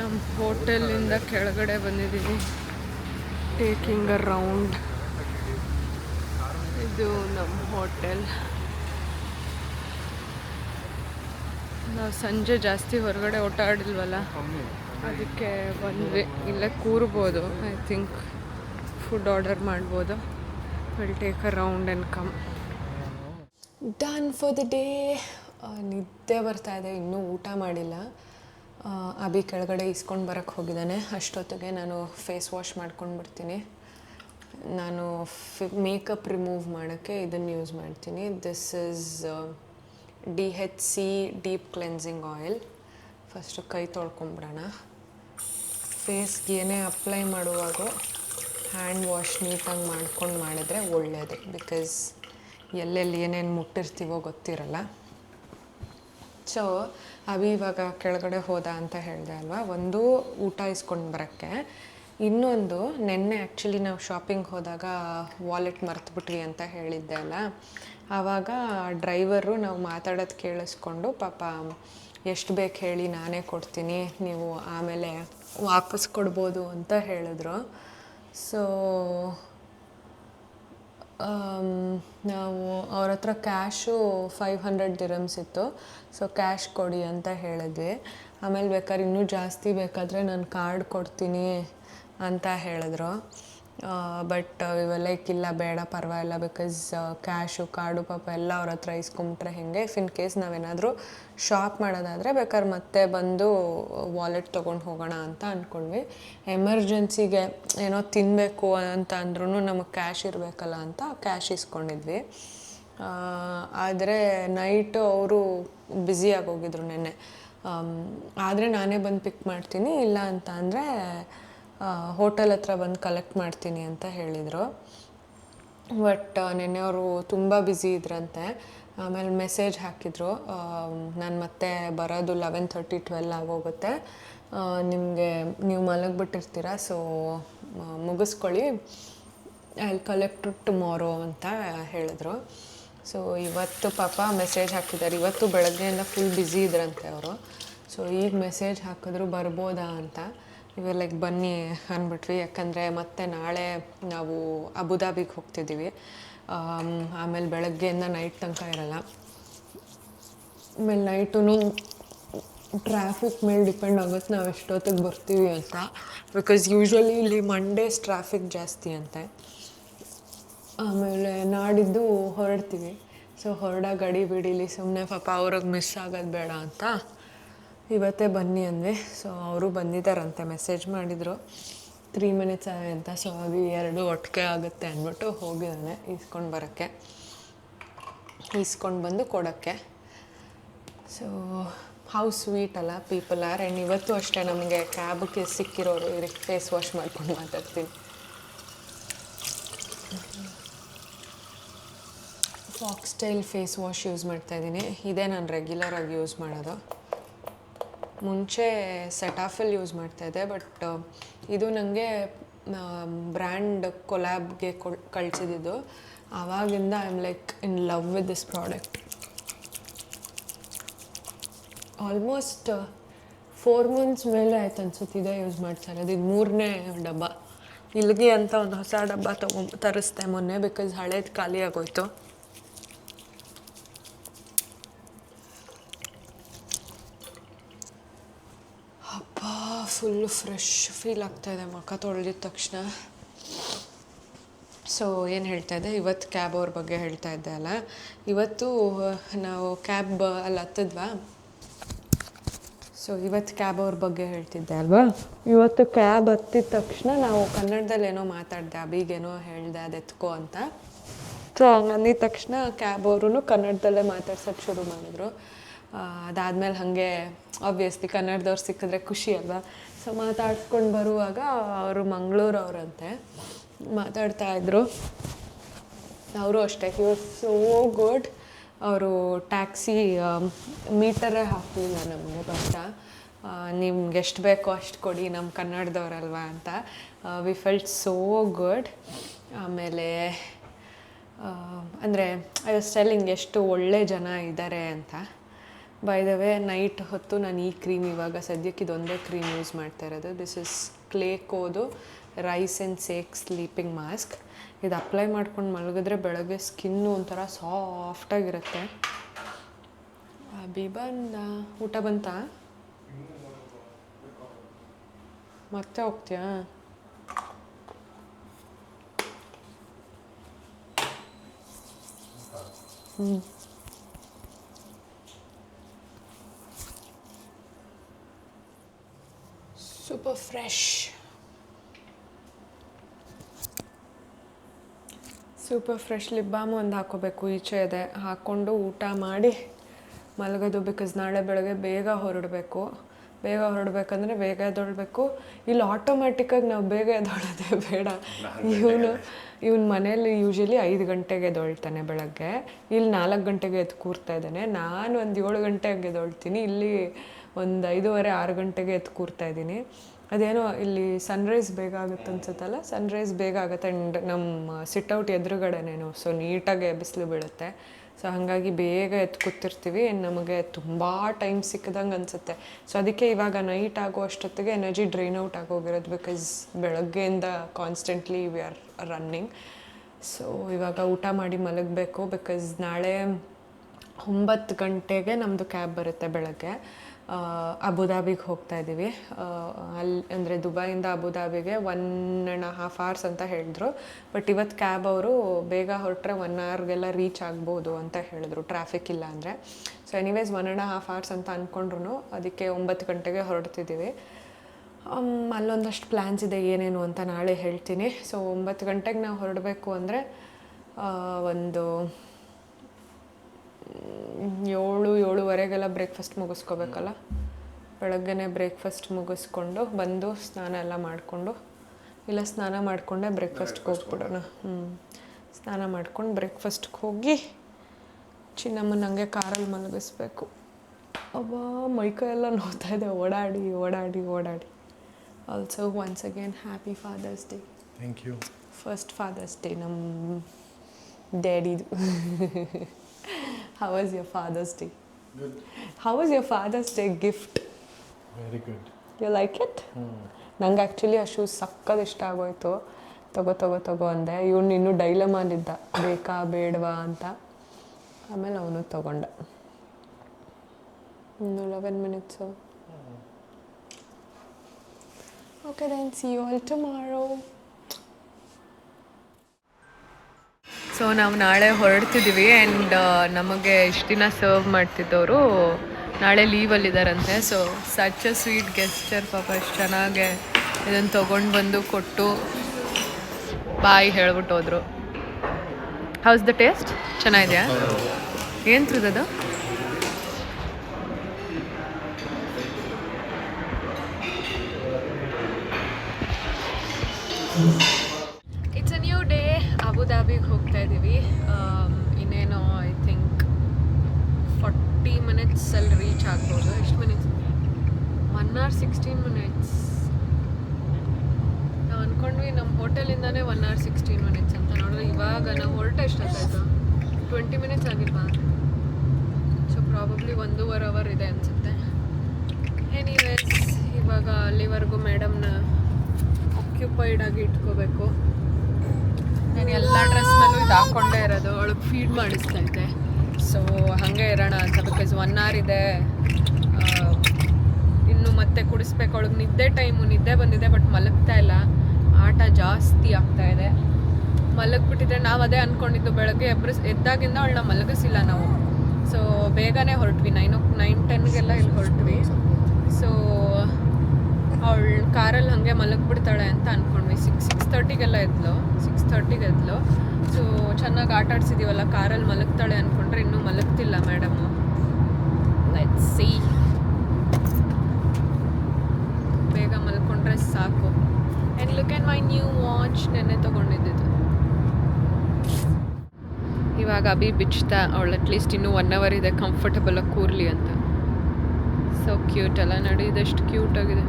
ನಮ್ಮ ಹೋಟೆಲಿಂದ ಕೆಳಗಡೆ ಬಂದಿದ್ದೀವಿ. ಟೇಕಿಂಗ್ ಅ ರೌಂಡ್ ಇದು ನಮ್ಮ ಹೋಟೆಲ್. ನಾವು ಸಂಜೆ ಜಾಸ್ತಿ ಹೊರಗಡೆ ಓಟಾಡಿಲ್ವಲ್ಲ ಅದಕ್ಕೆ ಬಂದ್ವಿ. ಇಲ್ಲೇ ಕೂರ್ಬೋದು ಐ ಥಿಂಕ್ ಫುಡ್ ಆರ್ಡರ್ ಮಾಡ್ಬೋದು. Will take a round and come done for the day ನಿದ್ದೆ ಬರ್ತಾ ಇದೆ. ಇನ್ನೂ ಊಟ ಮಾಡಿಲ್ಲ. ಅಭಿ ಕೆಳಗಡೆ ಇಸ್ಕೊಂಡು ಬರೋಕ್ಕೆ ಹೋಗಿದ್ದಾನೆ. ಅಷ್ಟೊತ್ತಿಗೆ ನಾನು ಫೇಸ್ ವಾಶ್ ಮಾಡ್ಕೊಂಡು ಬರ್ತೀನಿ ನಾನು ಫಿ ಮೇಕಪ್ ರಿಮೂವ್ ಮಾಡೋಕ್ಕೆ ಇದನ್ನು ಯೂಸ್ ಮಾಡ್ತೀನಿ. This is D H C deep cleansing oil first ಕೈ ತೊಳ್ಕೊಂಬಿಡೋಣ. ಫೇಸ್ಗೆ ಏನೇ ಅಪ್ಲೈ ಮಾಡುವಾಗ ಹ್ಯಾಂಡ್ ವಾಶ್ ನೀಟಾಗಿ ಮಾಡ್ಕೊಂಡು ಮಾಡಿದ್ರೆ ಒಳ್ಳೆಯದು ಬಿಕಾಸ್ ಎಲ್ಲೆಲ್ಲಿ ಏನೇನು ಮುಟ್ಟಿರ್ತೀವೋ ಗೊತ್ತಿರಲ್ಲ. ಸೊ ಅವಿ ಇವಾಗ ಕೆಳಗಡೆ ಹೋದ ಅಂತ ಹೇಳಿದೆ ಅಲ್ವಾ? ಒಂದು ಊಟ ಇಸ್ಕೊಂಡು ಬರೋಕ್ಕೆ. ಇನ್ನೊಂದು, ನೆನ್ನೆ ಆ್ಯಕ್ಚುಲಿ ನಾವು ಶಾಪಿಂಗ್ ಹೋದಾಗ ವಾಲೆಟ್ ಮರ್ತುಬಿಟ್ವಿ ಅಂತ ಹೇಳಿದ್ದೆ ಅಲ್ಲ? ಆವಾಗ ಡ್ರೈವರು ನಾವು ಮಾತಾಡೋದು ಕೇಳಿಸ್ಕೊಂಡು, ಪಾಪ, ಎಷ್ಟು ಬೇಕು ಹೇಳಿ ನಾನೇ ಕೊಡ್ತೀನಿ, ನೀವು ಆಮೇಲೆ ವಾಪಸ್ ಕೊಡ್ಬೋದು ಅಂತ ಹೇಳಿದ್ರು. ಸೊ ನಾವು ಅವ್ರ ಹತ್ರ ಕ್ಯಾಶು ಫೈವ್ ಹಂಡ್ರೆಡ್ ದಿರಮ್ಸ್ ಇತ್ತು. ಸೊ ಕ್ಯಾಶ್ ಕೊಡಿ ಅಂತ ಹೇಳಿದ್ವಿ. ಆಮೇಲೆ ಬೇಕಾದ್ರೆ ಇನ್ನೂ ಜಾಸ್ತಿ ಬೇಕಾದರೆ ನಾನು ಕಾರ್ಡ್ ಕೊಡ್ತೀನಿ ಅಂತ ಹೇಳಿದ್ರು. ಬಟ್ ಇವೆಲ್ಲ ಇಲ್ಲ ಬೇಡ, ಪರವಾಗಿಲ್ಲ ಬಿಕಾಸ್ ಕ್ಯಾಶು ಕಾರ್ಡು ಪಾಪ ಎಲ್ಲ ಅವ್ರ ಹತ್ರ ಇಸ್ಕೊಂಬಿಟ್ರೆ ಹೆಂಗೆ? ಇಫ್ ಇನ್ ಕೇಸ್ ನಾವೇನಾದರೂ ಶಾಪ್ ಮಾಡೋದಾದರೆ ಬೇಕಾದ್ರೆ ಮತ್ತೆ ಬಂದು ವಾಲೆಟ್ ತೊಗೊಂಡು ಹೋಗೋಣ ಅಂತ ಅಂದ್ಕೊಂಡ್ವಿ ಎಮರ್ಜೆನ್ಸಿಗೆ ಏನೋ ತಿನ್ನಬೇಕು ಅಂತ ಅಂದ್ರೂ ನಮಗೆ ಕ್ಯಾಶ್ ಇರಬೇಕಲ್ಲ ಅಂತ ಕ್ಯಾಶ್ ಇಸ್ಕೊಂಡಿದ್ವಿ. ಆದರೆ ನೈಟು ಅವರು ಬ್ಯುಸಿ ಆಗೋಗಿದ್ರು ನೆನ್ನೆ. ಆದರೆ ನಾನೇ ಬಂದು ಪಿಕ್ ಮಾಡ್ತೀನಿ, ಇಲ್ಲ ಅಂತ ಅಂದರೆ ಹೋಟೆಲ್ ಹತ್ರ ಬಂದು ಕಲೆಕ್ಟ್ ಮಾಡ್ತೀನಿ ಅಂತ ಹೇಳಿದರು. ಬಟ್ ನಿನ್ನೆ ಅವರು ತುಂಬ ಬ್ಯುಸಿ ಇದ್ರಂತೆ. ಆಮೇಲೆ ಮೆಸೇಜ್ ಹಾಕಿದರು. ನಾನು ಮತ್ತೆ ಬರೋದು ಲೆವೆನ್ ತರ್ಟಿ ಟ್ವೆಲ್ ಆಗೋಗುತ್ತೆ. ನಿಮಗೆ ನೀವು ಮಲಗಿಬಿಟ್ಟಿರ್ತೀರ ಸೊ ಮುಗಿಸ್ಕೊಳ್ಳಿ. ಐ ಕಲೆಕ್ಟ್ ಟುಮಾರೋ ಅಂತ ಹೇಳಿದ್ರು. ಸೊ ಇವತ್ತು ಪಾಪ ಮೆಸೇಜ್ ಹಾಕಿದ್ದಾರೆ. ಇವತ್ತು ಬೆಳಗ್ಗೆಯಿಂದ ಫುಲ್ ಬ್ಯುಸಿ ಇದ್ರಂತೆ ಅವರು. ಸೊ ಈಗ ಮೆಸೇಜ್ ಹಾಕಿದ್ರು ಬರ್ಬೋದಾ ಅಂತ. ಇವಾಗ ಲೈಕ್ ಬನ್ನಿ ಅಂದ್ಬಿಟ್ವಿ ಯಾಕಂದರೆ ಮತ್ತೆ ನಾಳೆ ನಾವು ಅಬುದಾಬಿಗೆ ಹೋಗ್ತಿದ್ದೀವಿ. ಆಮ್, ಆಮೇಲೆ ಬೆಳಗ್ಗೆಯಿಂದ ನೈಟ್ ತನಕ ಇರಲ್ಲ. ಆಮೇಲೆ ನೈಟೂ ಟ್ರಾಫಿಕ್ ಮೇಲೆ ಡಿಪೆಂಡ್ ಆಗುತ್ತೆ ನಾವು ಎಷ್ಟೊತ್ತಿಗೆ ಬರ್ತೀವಿ ಅಂತ. ಬಿಕಾಸ್ ಯೂಶ್ವಲಿ ಇಲ್ಲಿ ಮಂಡೇಸ್ ಟ್ರಾಫಿಕ್ ಜಾಸ್ತಿ ಅಂತೆ. ಆಮೇಲೆ ನಾಡಿದ್ದು ಹೊರಡ್ತೀವಿ. ಸೊ ಹೊರಡ ಗಡಿ ಬಿಡಿಲಿ ಸುಮ್ಮನೆ ಪಾಪ ಅವ್ರಿಗೆ ಮಿಸ್ ಆಗೋದು ಬೇಡ ಅಂತ. ಇವತ್ತೇ ಬನ್ನಿ ಅಂದ್ವಿ. ಸೊ ಅವರು ಬಂದಿದ್ದಾರಂತೆ ಮೆಸೇಜ್ ಮಾಡಿದರು. ತ್ರೀ ಮಿನಿಟ್ಸ್ ಅಂತ ಸೊ ಅದು ಎರಡು ಒಟ್ಟಿಗೆ ಆಗುತ್ತೆ ಅಂದ್ಬಿಟ್ಟು ಹೋಗಿದ್ದಾನೆ, ಈಸ್ಕೊಂಡು ಬರೋಕ್ಕೆ. ಈಸ್ಕೊಂಡು ಬಂದು ಕೊಡೋಕ್ಕೆ. So how sweet all people are and ಇವತ್ತು ಅಷ್ಟೇ ನಮಗೆ ಕ್ಯಾಬ್ಗೆ ಸಿಕ್ಕಿರೋರು ಇರಿ ಫೇಸ್ ವಾಶ್ ಮಾಡ್ಕೊಂಡು ಮಾತಾಡ್ತೀನಿ. ಫಾಕ್ಸ್ಟೈಲ್ ಫೇಸ್ ವಾಶ್ ಯೂಸ್ ಮಾಡ್ತಾ ಇದ್ದೀನಿ. ಇದೇ ನಾನು ರೆಗ್ಯುಲರಾಗಿ ಯೂಸ್ ಮಾಡೋದು. ಮುಂಚೆ ಸೆಟಾಫಿಲ್ ಯೂಸ್ ಮಾಡ್ತಾಯಿದ್ದೆ ಬಟ್ ಇದು ನನಗೆ ಬ್ರ್ಯಾಂಡ್ ಕೊಲ್ಯಾಬ್ಗೆ ಕೊಳ್ ಕಳಿಸಿದ್ದು ಆವಾಗಿಂದ I am like in love with this product almost four months ಮೇಲೆ ಆಯ್ತು ಅನ್ಸುತ್ತೆ ಇದೇ ಯೂಸ್ ಮಾಡ್ತಾರೆ ಅದು ಇದು ಮೂರನೇ ಡಬ್ಬ. ಇಲ್ಲಿಗೆ ಅಂತ ಒಂದು ಹೊಸ ಡಬ್ಬ ತಗೊ ತರಿಸ್ದೆ ಮೊನ್ನೆ ಬಿಕಾಸ್ ಹಳೇದು ಖಾಲಿ ಆಗೋಯ್ತು ಅಪ್ಪ ಫುಲ್ಲು ಫ್ರೆಶ್ ಫೀಲ್ ಆಗ್ತಾಯಿದೆ ಮುಖ, ತೊಳೆದಿದ ತಕ್ಷಣ. ಸೊ ಏನು ಹೇಳ್ತಾ ಇದ್ದೆ? ಇವತ್ತು ಕ್ಯಾಬ್ ಅವ್ರ ಬಗ್ಗೆ ಹೇಳ್ತಾ ಇದ್ದೆ ಅಲ್ಲ. ಇವತ್ತು ನಾವು ಕ್ಯಾಬ್ ಅಲ್ಲಿ ಹತ್ತಿದ್ವಾ? ಸೊ ಇವತ್ತು ಕ್ಯಾಬ್ ಅವ್ರ ಬಗ್ಗೆ ಹೇಳ್ತಿದ್ದೆ ಅಲ್ವಾ? ಇವತ್ತು ಕ್ಯಾಬ್ ಹತ್ತಿದ ತಕ್ಷಣ ನಾವು ಕನ್ನಡದಲ್ಲಿ ಏನೋ ಮಾತಾಡಿದೆ ಅಬಿಗೇನೋ ಹೇಳಿದೆ, ಅದು ಎತ್ಕೋ ಅಂತ. ಸೊ ಅಂದಿದ ತಕ್ಷಣ ಕ್ಯಾಬ್ ಅವರು ಕನ್ನಡದಲ್ಲೇ ಮಾತಾಡ್ಸೋಕ್ಕೆ ಶುರು ಮಾಡಿದ್ರು. ಅದಾದಮೇಲೆ ಹಾಗೆ ಆಬ್ವಿಯಸ್ಲಿ ಕನ್ನಡದವ್ರು ಸಿಕ್ಕಿದ್ರೆ ಖುಷಿ ಅಲ್ವಾ? ಸೊ ಮಾತಾಡ್ಸ್ಕೊಂಡು ಬರುವಾಗ ಅವರು ಮಂಗಳೂರು ಅವರಂತೆ. ಮಾತಾಡ್ತಾ ಇದ್ರು. ಅವರು ಅಷ್ಟೇ. ಹಿ ವಾಸ್ ಸೋ ಗುಡ್ ಅವರು ಟ್ಯಾಕ್ಸಿ ಮೀಟರೇ ಹಾಕಲಿಲ್ಲ ನಮಗೆ ಬಸ್ಟ ನಿಮ್ಗೆ ಎಷ್ಟು ಬೇಕೋ ಅಷ್ಟು ಕೊಡಿ ನಮ್ಮ ಕನ್ನಡದವ್ರಲ್ವಾ ಅಂತ. ವಿ ಫೆಲ್ಟ್ ಸೋ ಗುಡ್ ಆಮೇಲೆ ಅಂದರೆ ಐ ವಾಸ್ ಟೆಲ್ಲಿಂಗ್ ಎಷ್ಟು ಒಳ್ಳೆ ಜನ ಇದ್ದಾರೆ ಅಂತ. ಬೈ ದ ವೇ ನೈಟ್ ಹೊತ್ತು ನಾನು ಈ ಕ್ರೀಮ್ ಇವಾಗ ಸದ್ಯಕ್ಕೆ ಇದೊಂದೇ ಕ್ರೀಮ್ ಯೂಸ್ ಮಾಡ್ತಾ ಇರೋದು. This is clay ಕೋದು rice and sake sleeping mask ಇದು ಅಪ್ಲೈ ಮಾಡ್ಕೊಂಡು ಮಲಗಿದ್ರೆ ಬೆಳಗ್ಗೆ ಸ್ಕಿನ್ನು ಒಂಥರ ಸಾಫ್ಟಾಗಿರುತ್ತೆ ಅಭಿ ಬಂದ. ಊಟ ಬಂತಾ? ಮತ್ತೆ ಹೋಗ್ತೀಯಾ? ಹ್ಞೂ super fresh super fresh lip balm ಒಂದು ಹಾಕೋಬೇಕು. ಈಚೆ ಇದೆ. ಹಾಕ್ಕೊಂಡು ಊಟ ಮಾಡಿ ಮಲಗೋದು ಬಿಕಾಸ್ ನಾಳೆ ಬೆಳಗ್ಗೆ ಬೇಗ ಹೊರಡಬೇಕು. ಬೇಗ ಹೊರಡಬೇಕಂದ್ರೆ ಬೇಗ ಎದ್ದೊಳ್ಬೇಕು. ಇಲ್ಲಿ ಆಟೋಮ್ಯಾಟಿಕ್ಕಾಗಿ ನಾವು ಬೇಗ ಎದ್ದೊಳೋದೇ ಬೇಡ. ಇವನು ಇವನ್ ಮನೇಲಿ ಯೂಶಲಿ ಐದು ಗಂಟೆಗೆ ಎದ್ದೊಳ್ತಾನೆ ಬೆಳಗ್ಗೆ. ಇಲ್ಲಿ ನಾಲ್ಕು ಗಂಟೆಗೆ ಎದ್ದು ಕೂರ್ತಾ ಇದ್ದಾನೆ. ನಾನು ಒಂದು ಏಳು ಗಂಟೆಗೆ ಎದ್ದೊಳ್ತೀನಿ. ಇಲ್ಲಿ ಒಂದು ಐದೂವರೆ ಆರು ಗಂಟೆಗೆ ಎದ್ದು ಕೂರ್ತಾ ಇದ್ದೀನಿ. ಅದೇನೋ ಇಲ್ಲಿ ಸನ್ರೈಸ್ ಬೇಗ ಆಗುತ್ತೆ ಅನ್ಸುತ್ತಲ್ಲ? ಸನ್ರೈಸ್ ಬೇಗ ಆಗುತ್ತೆ ಆ್ಯಂಡ್ ನಮ್ಮ ಸಿಟ್ಔಟ್ ಎದುರುಗಡೆನೇನು ಸೊ ನೀಟಾಗಿ ಬಿಸಿಲು ಬೀಳುತ್ತೆ. ಸೊ ಹಾಗಾಗಿ ಬೇಗ ಎದ್ದು ಕೂತಿರ್ತೀವಿ. ನಮಗೆ ತುಂಬ ಟೈಮ್ ಸಿಕ್ಕದಂಗೆ ಅನಿಸುತ್ತೆ. ಸೊ ಅದಕ್ಕೆ ಇವಾಗ ನೈಟ್ ಆಗೋ ಅಷ್ಟೊತ್ತಿಗೆ ಎನರ್ಜಿ ಡ್ರೈನ್ ಔಟ್ ಆಗೋಗಿರೋದು ಬಿಕಾಸ್ ಬೆಳಗ್ಗೆಯಿಂದ constantly we are running so ಇವಾಗ ಊಟ ಮಾಡಿ ಮಲಗಬೇಕು ಬಿಕಾಸ್ ನಾಳೆ ಒಂಬತ್ತು ಗಂಟೆಗೆ ನಮ್ಮದು ಕ್ಯಾಬ್ ಬರುತ್ತೆ ಬೆಳಗ್ಗೆ. ಅಬುದಾಬಿಗೆ ಹೋಗ್ತಾ ಇದ್ದೀವಿ. ಅಲ್ಲಿ ಅಂದರೆ ದುಬೈಯಿಂದ ಅಬುದಾಬಿಗೆ ಒನ್ ಆ್ಯಂಡ್ ಹಾಫ್ ಅವರ್ಸ್ ಅಂತ ಹೇಳಿದ್ರು. ಬಟ್ ಇವತ್ತು ಕ್ಯಾಬ್ ಅವರು ಬೇಗ ಹೊರಟ್ರೆ ಒನ್ ಅವರ್ಗೆಲ್ಲ ರೀಚ್ ಆಗ್ಬೋದು ಅಂತ ಹೇಳಿದ್ರು. ಟ್ರಾಫಿಕ್ ಇಲ್ಲ ಅಂದರೆ. So anyways one and half hours ಅಂತ ಅಂದ್ಕೊಂಡ್ರು ಅದಕ್ಕೆ ಒಂಬತ್ತು ಗಂಟೆಗೆ ಹೊರಡ್ತಿದ್ದೀವಿ. ಅಲ್ಲೊಂದಷ್ಟು ಪ್ಲ್ಯಾನ್ಸ್ ಇದೆ, ಏನೇನು ಅಂತ ನಾಳೆ ಹೇಳ್ತೀನಿ. ಸೊ ಒಂಬತ್ತು ಗಂಟೆಗೆ ನಾವು ಹೊರಡಬೇಕು ಅಂದರೆ ಒಂದು ಏಳು ಏಳುವರೆಗೆಲ್ಲ ಬ್ರೇಕ್ಫಾಸ್ಟ್ ಮುಗಿಸ್ಕೋಬೇಕಲ್ಲ? ಬೆಳಗ್ಗೆ ಬ್ರೇಕ್ಫಾಸ್ಟ್ ಮುಗಿಸ್ಕೊಂಡು ಬಂದು ಸ್ನಾನ ಎಲ್ಲ ಮಾಡಿಕೊಂಡು ಇಲ್ಲ ಸ್ನಾನ ಮಾಡಿಕೊಂಡೆ ಬ್ರೇಕ್ಫಾಸ್ಟ್ಗೆ ಹೋಗ್ಬಿಡೋಣ. ಹ್ಞೂ ಸ್ನಾನ ಮಾಡ್ಕೊಂಡು ಬ್ರೇಕ್ಫಾಸ್ಟ್ಗೆ ಹೋಗಿ ಚಿನ್ನಮ್ಮನ ಹಂಗೆ ಕಾರಲ್ಲಿ ಮಲಗಿಸ್ಬೇಕು. ಅಬ್ಬ ಮೈಕೈ ಎಲ್ಲ ನೋಡ್ತಾ ಇದೆ. ಓಡಾಡಿ ಓಡಾಡಿ ಓಡಾಡಿ. Also once again happy father's day thank you first father's day ನಮ್ಮ ಡ್ಯಾಡಿದು how was your father's day good how was your father's day gift very good you like it ನಂಗೆ ಆ್ಯಕ್ಚುಲಿ ಆ ಶೂಸ್ ಸಕ್ಕದ ಇಷ್ಟ ಆಗೋಯ್ತು. ತಗೋ ತಗೋ ತಗೋ ಅಂದೆ. ಇವ್ನು ಇನ್ನೂ ಡೈಲಮಾನಿದ್ದ ಬೇಕಾ ಬೇಡವಾ ಅಂತ. ಆಮೇಲೆ ಅವನು ತಗೊಂಡ. ಇನ್ನು eleven minutes okay then see you all tomorrow so ನಾವು ನಾಳೆ ಹೊರಡ್ತಿದ್ದೀವಿ ಆ್ಯಂಡ್ ನಮಗೆ ಇಷ್ಟು ದಿನ ಸರ್ವ್ ಮಾಡ್ತಿದ್ದವರು ನಾಳೆ ಲೀವಲ್ಲಿದ್ದಾರಂತೆ so such a sweet gesture ಪಾಪ ಎಷ್ಟು ಚೆನ್ನಾಗೆ ಇದನ್ನು ತೊಗೊಂಡು ಬಂದು ಕೊಟ್ಟು ಬಾಯಿ ಹೇಳ್ಬಿಟ್ಟು ಹೋದರು. ಹೌಸ್ ದ ಟೇಸ್ಟ್ ಚೆನ್ನಾಗಿದೆಯಾ? ಏನು ತಿರುದದು ಡೇ ಹೋಗ್ತಾ ಇದ್ದೀವಿ ಇನ್ನೇನೋ ಐ ಥಿಂಕ್ ಫಾರ್ಟಿ ಮಿನಿಟ್ಸಲ್ಲಿ ರೀಚ್ ಆಗ್ಬೋದು. ಎಷ್ಟು minutes one hour sixteen minutes ನಾವು ಅಂದ್ಕೊಂಡ್ವಿ ನಮ್ಮ ಹೋಟೆಲಿಂದಾನೇ ಒನ್ ಅವರ್ ಸಿಕ್ಸ್ಟೀನ್ ಮಿನಿಟ್ಸ್ ಅಂತ. ನೋಡಿದ್ರೆ ಇವಾಗ ನಾವು ಹೊರಟೆ ಎಷ್ಟಾಯ್ತು ಟ್ವೆಂಟಿ ಮಿನಿಟ್ಸ್ ಆಗಿಲ್ವಾ? ಸೊ ಪ್ರಾಬಬ್ಲಿ ಒಂದೂವರೆ ಅವರ್ ಇದೆ ಅನಿಸುತ್ತೆ. ಎನಿವೇಸ್ ಇವಾಗ ಅಲ್ಲಿವರೆಗೂ ಮೇಡಮ್ನ ಆಕ್ಯುಪೈಡ್ ಆಗಿ ಇಟ್ಕೋಬೇಕು. ನಾನು ಎಲ್ಲ ಡ್ರೆಸ್ ಮೇಲೂ ಇದು ಹಾಕ್ಕೊಂಡೇ ಇರೋದು. ಅವಳಿಗೆ ಫೀಡ್ ಮಾಡಿಸ್ತೈತೆ ಸೊ ಹಾಗೆ ಇರೋಣ ಅಂತ. ಬಿಕಾಸ್ ಒನ್ ಅವರ್ ಇದೆ. ಇನ್ನು ಮತ್ತೆ ಕುಡಿಸ್ಬೇಕು. ಅವಳಿಗೆ ನಿದ್ದೆ ಟೈಮು ನಿದ್ದೆ ಬಂದಿದೆ ಬಟ್ ಮಲಗ್ತಾ ಇಲ್ಲ. ಆಟ ಜಾಸ್ತಿ ಆಗ್ತಾ ಇದೆ. ಮಲಗ್ಬಿಟ್ಟಿದ್ರೆ ನಾವು ಅದೇ ಅಂದ್ಕೊಂಡಿದ್ದು ಬೆಳಗ್ಗೆ ಎಬ್ರಿಸ್ ಎದ್ದಾಗಿಂದ ಅವಳನ್ನ ಮಲಗಿಸಿಲ್ಲ ನಾವು. ಸೊ ಬೇಗನೆ ಹೊರಟ್ವಿ. ನೈನ್ ನೈನ್ ಟೆನ್ಗೆಲ್ಲ ಇಲ್ಲಿ ಹೊರಟ್ವಿ. ಸೊ ಅವಳು ಕಾರಲ್ಲಿ ಹಾಗೆ ಮಲಗಿಬಿಡ್ತಾಳೆ ಅಂತ ಅಂದ್ಕೊಂಡ್ವಿ ಸಿಕ್ಸ್ ಸಿಕ್ಸ್ ತರ್ಟಿಗೆಲ್ಲ ಎದ್ಲು. ಸಿಕ್ಸ್ ತರ್ಟಿಗೆ ಎದ್ಲು. ಸೊ ಚೆನ್ನಾಗಿ ಆಟ ಆಡ್ಸಿದೀವಲ್ಲ, ಕಾರಲ್ಲಿ ಮಲಗ್ತಾಳೆ ಅಂದ್ಕೊಂಡ್ರೆ ಇನ್ನೂ ಮಲಗ್ತಿಲ್ಲ ಮೇಡಮು ಸಿ ಬೇಗ ಮಲ್ಕೊಂಡ್ರೆ ಸಾಕು. And look and my new watch ನೆನ್ನೆ ತೊಗೊಂಡಿದ್ದು ಇವಾಗ ಅಭಿ ಬಿಚ್ತಾ, ಅವಳು ಅಟ್ಲೀಸ್ಟ್ ಇನ್ನೂ ಒನ್ ಅವರ್ ಇದೆ ಕಂಫರ್ಟಬಲಾಗಿ ಕೂರಲಿ ಅಂತ. ಸೊ ಕ್ಯೂಟ್ ಅಲ್ಲ ನೋಡಿ, ಇದೆಷ್ಟು ಕ್ಯೂಟ್ ಆಗಿದೆ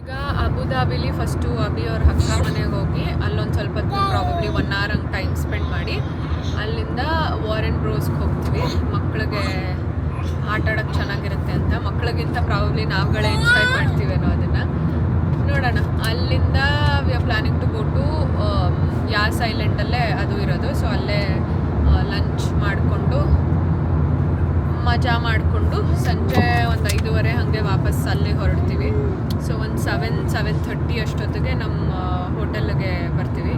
ಈಗ ಅಬುದಾಬಿಲಿ ಫಸ್ಟು ಅಬಿ ಅವ್ರ ಅಕ್ಕ ಮನೆಗೆ ಹೋಗಿ ಅಲ್ಲೊಂದು ಸ್ವಲ್ಪ ಪ್ರಾಬಬ್ಲಿ ಒನ್ ಅವರ್ ಹಂಗೆ ಟೈಮ್ ಸ್ಪೆಂಡ್ ಮಾಡಿ ಅಲ್ಲಿಂದ ವಾರೆನ್ ಬ್ರೋಸ್ಗೆ ಹೋಗ್ತೀವಿ. ಮಕ್ಕಳಿಗೆ ಆಟ ಆಡೋಕ್ಕೆ ಚೆನ್ನಾಗಿರುತ್ತೆ ಅಂತ. ಮಕ್ಕಳಿಗಿಂತ ಪ್ರಾಬಬ್ಲಿ ನಾವುಗಳೇ ಎಂಜಾಯ್ ಮಾಡ್ತೀವೇನೋ ಅದನ್ನು. ನೋಡೋಣ. ಅಲ್ಲಿಂದ we are planning to go to Yas ಐಲ್ಯಾಂಡಲ್ಲೇ ಅದು ಇರೋದು. ಸೊ ಅಲ್ಲೇ ಲಂಚ್ ಮಾಡಿಕೊಂಡು, ಮಜಾ ಮಾಡಿಕೊಂಡು ಸಂಜೆ ಒಂದು ಐದೂವರೆ ಹಾಗೆ ವಾಪಸ್ ಅಲ್ಲಿ ಹೊರಡ್ತೀವಿ. ಸೊ ಒಂದು ಸೆವೆನ್ ಸೆವೆನ್ ಥರ್ಟಿ ಅಷ್ಟೊತ್ತಿಗೆ ನಮ್ಮ ಹೋಟೆಲ್ಗೆ ಬರ್ತೀವಿ.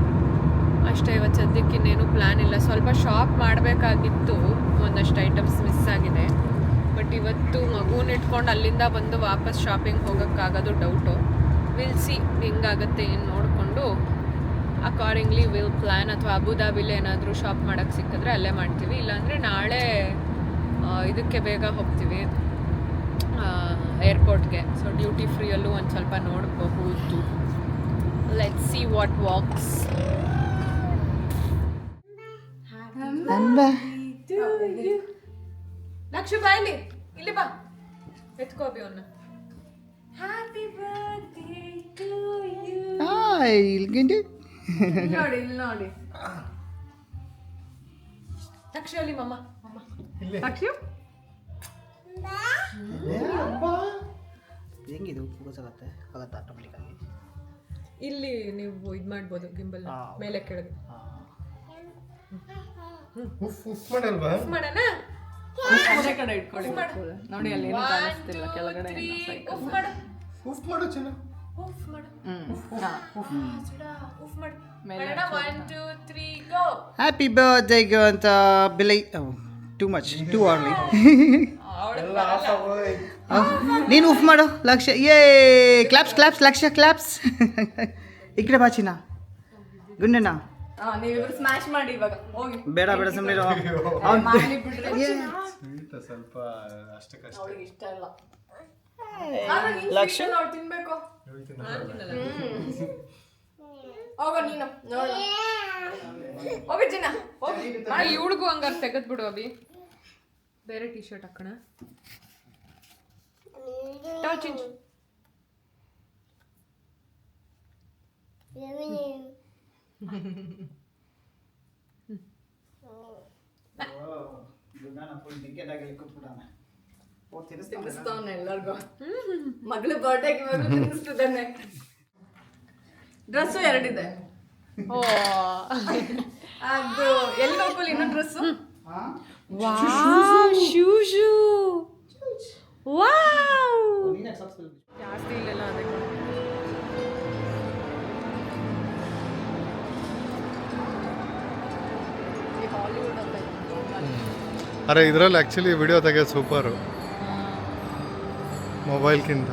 ಅಷ್ಟೇ ಇವತ್ತು ಸದ್ಯಕ್ಕೆ ಇನ್ನೇನು ಪ್ಲ್ಯಾನ್ ಇಲ್ಲ. ಸ್ವಲ್ಪ ಶಾಪ್ ಮಾಡಬೇಕಾಗಿತ್ತು. ಒಂದಷ್ಟು ಐಟಮ್ಸ್ ಮಿಸ್ ಆಗಿದೆ. ಬಟ್ ಇವತ್ತು ಮಗುನ ಇಟ್ಕೊಂಡು ಅಲ್ಲಿಂದ ಬಂದು ವಾಪಸ್ ಶಾಪಿಂಗ್ ಹೋಗೋಕ್ಕಾಗೋದು ಡೌಟು ವಿಲ್ ಸಿ ಹೆಂಗಾಗತ್ತೆ ಏನು ನೋಡಿಕೊಂಡು. ಅಕಾರ್ಡಿಂಗ್ಲಿ ವಿಲ್ ಪ್ಲ್ಯಾನ್ ಅಥವಾ ಅಬುದಾಬಿಲಿ ಏನಾದರೂ ಶಾಪ್ ಮಾಡೋಕ್ಕೆ ಸಿಕ್ಕಿದ್ರೆ ಅಲ್ಲೇ ಮಾಡ್ತೀವಿ. ಇಲ್ಲಾಂದರೆ ನಾಳೆ ಇದಕ್ಕೆ ಬೇಗ ಹೋಗ್ತೀವಿ. ಏರ್ಪೋರ್ಟ್ಗೆ ಸೊ ಡ್ಯೂಟಿ ಫ್ರೀಯಲ್ಲೂ ಒಂದು ಸ್ವಲ್ಪ ನೋಡಬಹುದು. ಲೆಟ್ ಸಿ ವಾಟ್ ವಾಕ್ಸ್ ಲಕ್ಷ ಬಾ ಇಲ್ಲಿ. ಬಾ. ಎತ್ಕೋಬಿ ಅವನ್ನ ಇಲ್ಗಂಡಿ ನೋಡಿ ಇಲ್ಲಿ ನೋಡಿ. ಲಕ್ಷ ಅಲ್ಲಿ ಮಮ್ಮ. ಮಮ್ಮ ಲಕ್ಷ ಹೆಂಗಿದು ಆಗುತ್ತೆ ಆಟೋಮೆಟಿಕ್ ಆಗಿ ಇಲ್ಲಿ ನೀವು ಇದು ಮಾಡ್ಬೋದು ಗಿಂಬಲ್ ಹಾ. ಮೇಲೆ ಕೆಳಗೆ. ಉಫ್ ಉಫ್ ಮಾಡಲ್ವಾ? ಮಾಡೋಣ? ಕಡೆ ಇಟ್ಕೊಳ್ಳಿ. ನೋಡಿ ಅಲ್ಲಿ ಏನು ಕಾಣಿಸ್ತಿಲ್ಲ ಕೆಳಗಡೆ ಏನೋ cycle. ಉಫ್ ಮಾಡು. ಉಫ್ ಮಾಡು ಚೆನ್ನ. ಉಫ್ ಮಾಡು. ಹ್ಮ್ ಹಾ. ಉಫ್ ಮಾಡು. ಮೇಲೆ ಮಾಡೋಣ one two three go happy birthday ಅಂತ ಬಿಲೈ ಟೂ ಮಚ್ ಟೂ ಆರ್ಲಿ ಎಲ್ಲ ಆಫ್ ನೀನು ಉಫ್ ಮಾಡು ಲಕ್ಷ. ಏ ಕ್ಲಾಪ್ಸ್ ಕ್ಲಾಪ್ಸ್ ಲಕ್ಷ ಕ್ಲಾಪ್ಸ್. ಈ ಕಡೆ ಬಾಚಿನ ಗುಂಡಣ್ಣ. ಸ್ಮ್ಯಾಶ್ ಮಾಡಿ ಇವಾಗ. ಹೋಗಿ. ಬೇಡ ಬೇಡ ಸುಮ್ಮನೆ ಸ್ವಲ್ಪ ಇಷ್ಟ ಇಲ್ಲ. ಲಕ್ಷ? sweet ನೋಡ್ ತಿನ್ಬೇಕು. ಹೋಗೋ ನೀನು. ನೋಡ. ಹೋಗಿ ಜಿನ ಹೋಗಿ. ಇವಳಿಗೂ ಹಂಗಾರೆ ತೆಗೆದ್ಬಿಡು ಅಭಿ. ಬೇರೆ ಟಿ ಶರ್ಟ್ ಹಾಕೋಣ. ಚಿಂಚ್ ತಿನ್ನಿಸ್ತಾವನೆ ಎಲ್ಲರಿಗೂ ಮಗಳ ಬರ್ಡೇಗೆ ಇವಾಗ ತಿನ್ನಿಸ್ತಿದ್ದಾನೆ ಡ್ರೆಸ್ಸು ಎರಡಿದೆ. ಓ ಅದು ಎಲ್ಲಿ ಇನ್ನೊಂದು ಡ್ರೆಸ್ಸು ವಾವ್ ಶೂ ವಾವ್ ಅರೆ ಇದರಲ್ಲಿ ಆ್ಯಕ್ಚುಲಿ ವಿಡಿಯೋ ತೆಗೆಯೋದು ಸೂಪರು ಮೊಬೈಲ್ಗಿಂತ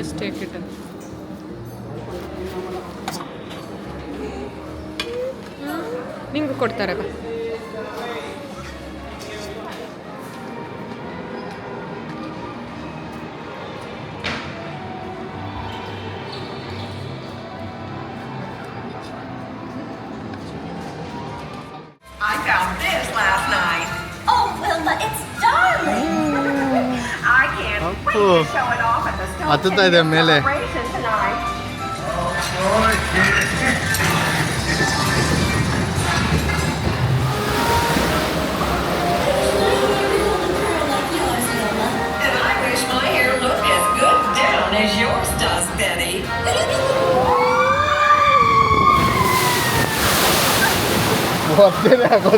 just take it in. ನಿಂಗೂ ಕೊಡ್ತಾರೆ ಬಾ I found this last night. Oh, Wilma, it's darling. I can't wait Appu. to show it off at the Stone ಹತ್ತುತ್ತಾ ಇದೆ City ಮೇಲೆ. celebration tonight. And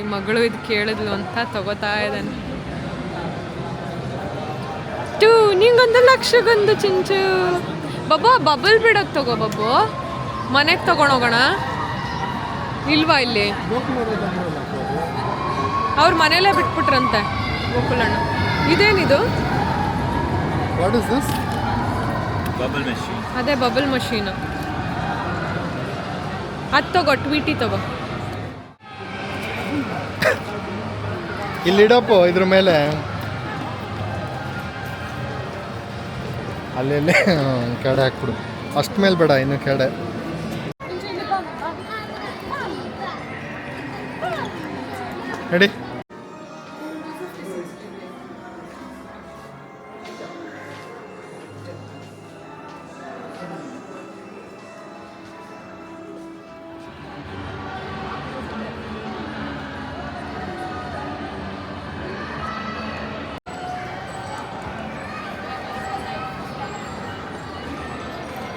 ನೋಡಿ ಮಗಳು ಇದು ಕೇಳಿದ್ಲು ಅಂತ ತಗೋತಾ ಇದ್ದಾನೆ. ಟೂ ನಿಂಗೊಂದು ಲಕ್ಷಗೊಂದು ಚಿಂಚು. ಬಬ್ಬಾ ಬಬಲ್ ಬಿಡೋದು ತಗೋ ಬಬ್ಬು. ಮನೆಗೆ ತಗೊಂಡೋಗೋಣ ಇಲ್ವಾ ಇಲ್ಲಿ? ಅವ್ರ ಮನೆಯಲ್ಲೇ ಬಿಟ್ಬಿಟ್ರಂತೆ. ಗೋಕುಲಣ್ಣ ಇದೇನಿದು? What is this bubble machine. ಅದೇ ಬಬಲ್ ಮಷೀನು ಅದು ತಗೋ ಟ್ವೀಟಿ ತಗೋ. ಇಲ್ಲಿಡಪ್ಪು ಇದ್ರ ಮೇಲೆ. ಅಲ್ಲೆಲ್ಲೇ ಕೆಡೆ ಹಾಕ್ಬಿಡು. ಅಷ್ಟು ಮೇಲೆ ಬೇಡ ಇನ್ನು ಕೆಡೆ ನಡಿ.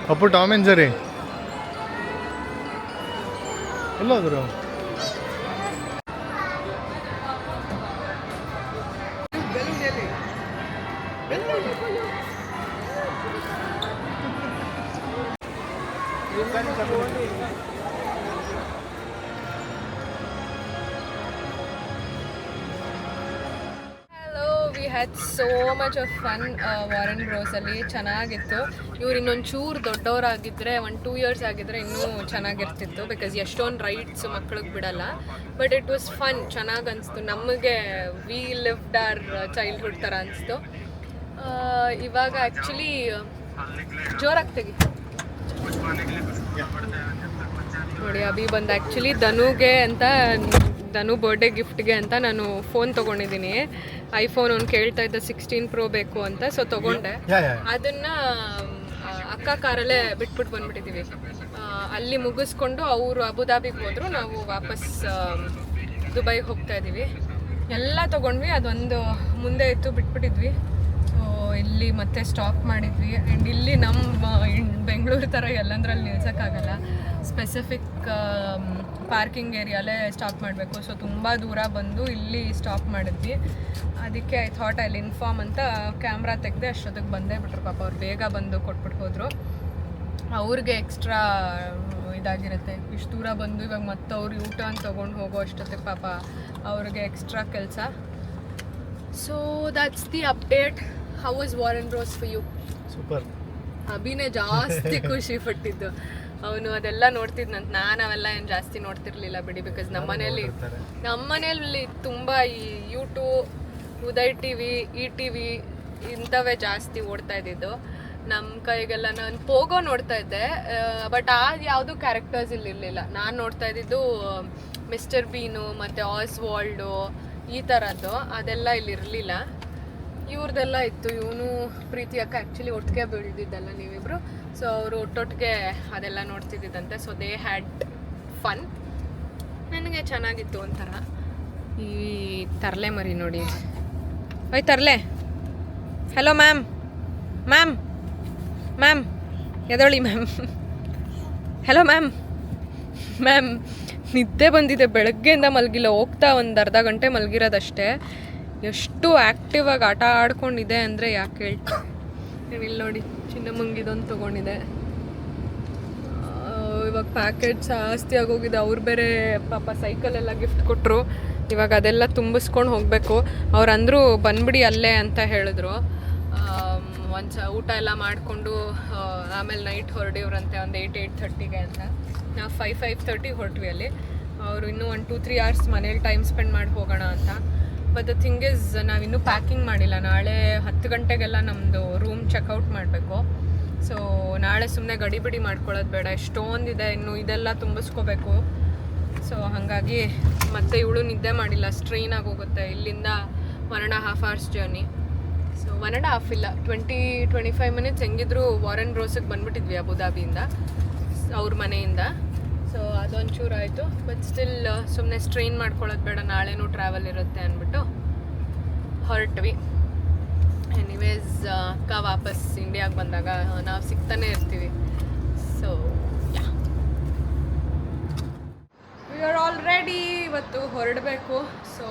ಅಪ್ಪು ಟಾಮ್ ಎಂಜರಿ ಜರಿ. ಎಲ್ಲೋದ್ರು? ಮಚ್ ಆಫ್ ಫನ್ ವಾರನ್ ಬ್ರೋಸಲ್ಲಿ ಚೆನ್ನಾಗಿತ್ತು. ಇವ್ರು ಇನ್ನೊಂದು ಚೂರು ದೊಡ್ಡವರಾಗಿದ್ದರೆ ಒಂದು ಟೂ ಇಯರ್ಸ್ ಆಗಿದ್ರೆ ಇನ್ನೂ ಚೆನ್ನಾಗಿರ್ತಿತ್ತು. ಬಿಕಾಸ್ ಎಷ್ಟೊಂದು ರೈಟ್ಸ್ ಮಕ್ಳಿಗೆ ಬಿಡಲ್ಲ. ಬಟ್ ಇಟ್ ವಾಸ್ ಫನ್ ಚೆನ್ನಾಗಿ ಅನಿಸ್ತು. ನಮಗೆ ವಿ ಲಿವ್ಡ್ ಆರ್ ಚೈಲ್ಡ್ಹುಡ್ ಥರ ಅನಿಸ್ತು. ಇವಾಗ ಆ್ಯಕ್ಚುಲಿ ಜೋರಾಗಿ ತೆಗಿತು ನೋಡಿ, ಅಭಿ ಬಂದು ಆ್ಯಕ್ಚುಲಿ ಧನುಗೆ ಅಂತ ಧನು ಬರ್ಡೇ ಗಿಫ್ಟ್ಗೆ ಅಂತ ನಾನು ಫೋನ್ ತಗೊಂಡಿದ್ದೀನಿ. ಐಫೋನ್ ಅವ್ನು ಕೇಳ್ತಾ ಇದ್ದ ಸಿಕ್ಸ್ಟೀನ್ ಪ್ರೋ ಬೇಕು ಅಂತ ಸೊ ತಗೊಂಡೆ. ಅದನ್ನ ಅಕ್ಕ ಕಾರಲ್ಲೇ ಬಿಟ್ಬಿಟ್ಟು ಬಂದ್ಬಿಟ್ಟಿದ್ದೀವಿ ಅಲ್ಲಿ ಮುಗಿಸ್ಕೊಂಡು ಅವರು ಅಬುದಾಬಿಗೆ ಹೋದ್ರು ನಾವು ವಾಪಸ್ ದುಬೈಗೆ ಹೋಗ್ತಾ ಇದ್ದೀವಿ ಎಲ್ಲ ತಗೊಂಡ್ವಿ ಅದೊಂದು ಮುಂದೆ ಇತ್ತು ಬಿಟ್ಬಿಟ್ಟಿದ್ವಿ. ಇಲ್ಲಿ ಮತ್ತೆ ಸ್ಟಾಪ್ ಮಾಡಿದ್ವಿ. ಆ್ಯಂಡ್ ಇಲ್ಲಿ ನಮ್ಮ ಬೆಂಗಳೂರು ಥರ ಎಲ್ಲಂದ್ರಲ್ಲಿ ನಿಲ್ಸೋಕ್ಕಾಗಲ್ಲ. ಸ್ಪೆಸಿಫಿಕ್ ಪಾರ್ಕಿಂಗ್ ಏರಿಯಾಲೇ ಸ್ಟಾಪ್ ಮಾಡಬೇಕು. ಸೊ ತುಂಬ ದೂರ ಬಂದು ಇಲ್ಲಿ ಸ್ಟಾಪ್ ಮಾಡಿದ್ವಿ. ಅದಕ್ಕೆ ಐ ಥಾಟ್ ಅಲ್ಲಿ ಇನ್ಫಾರ್ಮ್ ಅಂತ ಕ್ಯಾಮ್ರಾ ತೆಗೆದೆ ಅಷ್ಟೊತ್ತಿಗೆ ಬಂದೇ ಬಿಟ್ರು ಪಾಪ. ಅವ್ರು ಬೇಗ ಬಂದು ಕೊಟ್ಬಿಟ್ಟು ಹೋದರು. ಅವ್ರಿಗೆ ಎಕ್ಸ್ಟ್ರಾ ಇದಾಗಿರುತ್ತೆ. ಇಷ್ಟು ದೂರ ಬಂದು ಇವಾಗ ಮತ್ತೆ ಅವ್ರು ಯೂ ಟರ್ನ್ ತೊಗೊಂಡು ಹೋಗೋ ಅಷ್ಟೊತ್ತಿಗೆ ಪಾಪ. ಅವ್ರಿಗೆ ಎಕ್ಸ್ಟ್ರಾ ಕೆಲಸ. So that's the update how was Warner Bros for you super ಅಭಿನೇ ಜಾಸ್ತಿ ಖುಷಿ ಪಟ್ಟಿದ್ದು. ಅವನು ಅದೆಲ್ಲ ನೋಡ್ತಿದ್ನಂತ ನಾನು ಅವೆಲ್ಲ ಏನು ಜಾಸ್ತಿ ನೋಡ್ತಿರ್ಲಿಲ್ಲ ಬಿಡಿ ಬಿಕಾಸ್ ನಮ್ಮ ಮನೆಯಲ್ಲಿ ನಮ್ಮ ಮನೆಯಲ್ಲಿ ತುಂಬ ಈ YouTube Uday T V E T V ಇಂಥವೇ ಜಾಸ್ತಿ ಓಡ್ತಾ ಇದ್ದಿದ್ದು. ನಮ್ಮ ಕೈಗೆಲ್ಲ ನಾನು ಪೋಗೋ ನೋಡ್ತಾ ಇದ್ದೆ ಬಟ್ ಆ ಯಾವುದು ಕ್ಯಾರೆಕ್ಟರ್ಸ್ ಇಲ್ಲಿ ಇರಲಿಲ್ಲ. ನಾನು ನೋಡ್ತಾ ಇದ್ದಿದ್ದು ಮಿಸ್ಟರ್ ಬೀನು ಮತ್ತು ಆಸ್ವಾಲ್ಡು ಈ ಥರದ್ದು ಅದೆಲ್ಲ ಇಲ್ಲಿ ಇರಲಿಲ್ಲ. ಇವ್ರದ್ದೆಲ್ಲ ಇತ್ತು. ಇವನು ಪ್ರೀತಿ ಅಕ್ಕ ಆ್ಯಕ್ಚುಲಿ ಒಟ್ಟಿಗೆ ಬೆಳೆದಿದ್ದಲ್ಲ ನೀವಿಬ್ರು. ಸೊ ಅವರು ಒಟ್ಟೊಟ್ಟಿಗೆ ಅದೆಲ್ಲ ನೋಡ್ತಿದ್ದಂತೆ ಸೊ ದೇ ಹ್ಯಾಡ್ ಫನ್ ನನಗೆ ಚೆನ್ನಾಗಿತ್ತು ಒಂಥರ. ಈ ತರಲೆ ಮರಿ ನೋಡಿ. ಓಯ್, ತರಲೆ. ಹಲೋ ಮ್ಯಾಮ್ ಮ್ಯಾಮ್ ಮ್ಯಾಮ್ ಎದೊಳಿ ಮ್ಯಾಮ್ ಹಲೋ ಮ್ಯಾಮ್ ಮ್ಯಾಮ್ ನಿದ್ದೆ ಬಂದಿದೆ. ಬೆಳಗ್ಗೆಯಿಂದ ಮಲಗಿಲ್ಲ. ಹೋಗ್ತಾ ಒಂದು ಅರ್ಧ ಗಂಟೆ ಮಲಗಿರೋದಷ್ಟೇ. ಎಷ್ಟು ಆ್ಯಕ್ಟಿವ್ ಆಗಿ ಆಟ ಆಡ್ಕೊಂಡಿದೆ ಅಂದರೆ ಯಾಕೆ ಹೇಳ್ತಾ? ಇಲ್ಲಿ ನೋಡಿ ಚಿನ್ನ ಇದೊಂದು ತೊಗೊಂಡಿದೆ. ಇವಾಗ ಪ್ಯಾಕೆಟ್ ಜಾಸ್ತಿ ಆಗೋಗಿದೆ ಅವ್ರು ಬೇರೆ ಪಾಪ ಸೈಕಲ್ ಎಲ್ಲ ಗಿಫ್ಟ್ ಕೊಟ್ಟರು ಇವಾಗ ಅದೆಲ್ಲ ತುಂಬಿಸ್ಕೊಂಡು ಹೋಗಬೇಕು. ಅವ್ರು ಅಂದರು, ಬಂದ್ಬಿಡಿ ಅಲ್ಲೇ ಅಂತ ಹೇಳಿದ್ರು. ಒಂದು ಊಟ ಎಲ್ಲ ಮಾಡಿಕೊಂಡು ಆಮೇಲೆ ನೈಟ್ ಹೊರಡಿವ್ರಂತೆ ಒಂದು ಏಯ್ಟ್ ಏಯ್ಟ್ ಥರ್ಟಿಗೆ ಅಂತ. ನಾವು ಫೈವ್ ಫೈವ್ ತರ್ಟಿ ಹೊರಟ್ವಿ ಅಲ್ಲಿ. ಅವರು ಇನ್ನೂ ಒಂದು ಟೂ ತ್ರೀ ಅವರ್ಸ್ ಮನೇಲಿ ಟೈಮ್ ಸ್ಪೆಂಡ್ ಮಾಡಿ ಹೋಗೋಣ ಅಂತ. ಬಟ್ ದ ಥಿಂಗ್ ಇಸ್ ನಾವಿನ್ನೂ ಪ್ಯಾಕಿಂಗ್ ಮಾಡಿಲ್ಲ. ನಾಳೆ ಹತ್ತು ಗಂಟೆಗೆಲ್ಲ ನಮ್ಮದು ರೂಮ್ ಚೆಕ್ಔಟ್ ಮಾಡಬೇಕು. ಸೊ ನಾಳೆ ಸುಮ್ಮನೆ ಗಡಿಬಿಡಿ ಮಾಡ್ಕೊಳ್ಳೋದು ಬೇಡ. ಎಷ್ಟೊಂದಿದೆ ಇನ್ನು ಇದೆಲ್ಲ ತುಂಬಿಸ್ಕೋಬೇಕು. ಸೊ ಹಾಗಾಗಿ ಮತ್ತೆ ಇವಳು ನಿದ್ದೆ ಮಾಡಿಲ್ಲ. ಸ್ಟ್ರೈನ್ ಆಗೋಗುತ್ತೆ. ಇಲ್ಲಿಂದ one and half hours journey so one and half ಇಲ್ಲ. ಟ್ವೆಂಟಿ ಟ್ವೆಂಟಿ ಫೈವ್ ಮಿನಿಟ್ಸ್ ಹೆಂಗಿದ್ರು ವಾರನ್ ರೋಸಿಗೆ ಬಂದ್ಬಿಟ್ಟಿದ್ವಿ ಅಬುದಾಬಿಯಿಂದ ಅವ್ರ ಮನೆಯಿಂದ. ಸೊ ಅದೊಂಚೂರು ಆಯಿತು. ಬಟ್ ಸ್ಟಿಲ್ ಸುಮ್ಮನೆ ಸ್ಟ್ರೈನ್ ಮಾಡ್ಕೊಳ್ಳೋದು ಬೇಡ. ನಾಳೆನೂ ಟ್ರಾವೆಲ್ ಇರುತ್ತೆ ಅಂದ್ಬಿಟ್ಟು ಹೊರಟ್ವಿ. ಎನಿವೇಸ್ ಅಕ್ಕ ವಾಪಸ್ ಇಂಡಿಯಾಗೆ ಬಂದಾಗ ನಾವು ಸಿಗ್ತಾನೆ ಇರ್ತೀವಿ. So we are all ready ಇವತ್ತು ಹೊರಡಬೇಕು. ಸೊ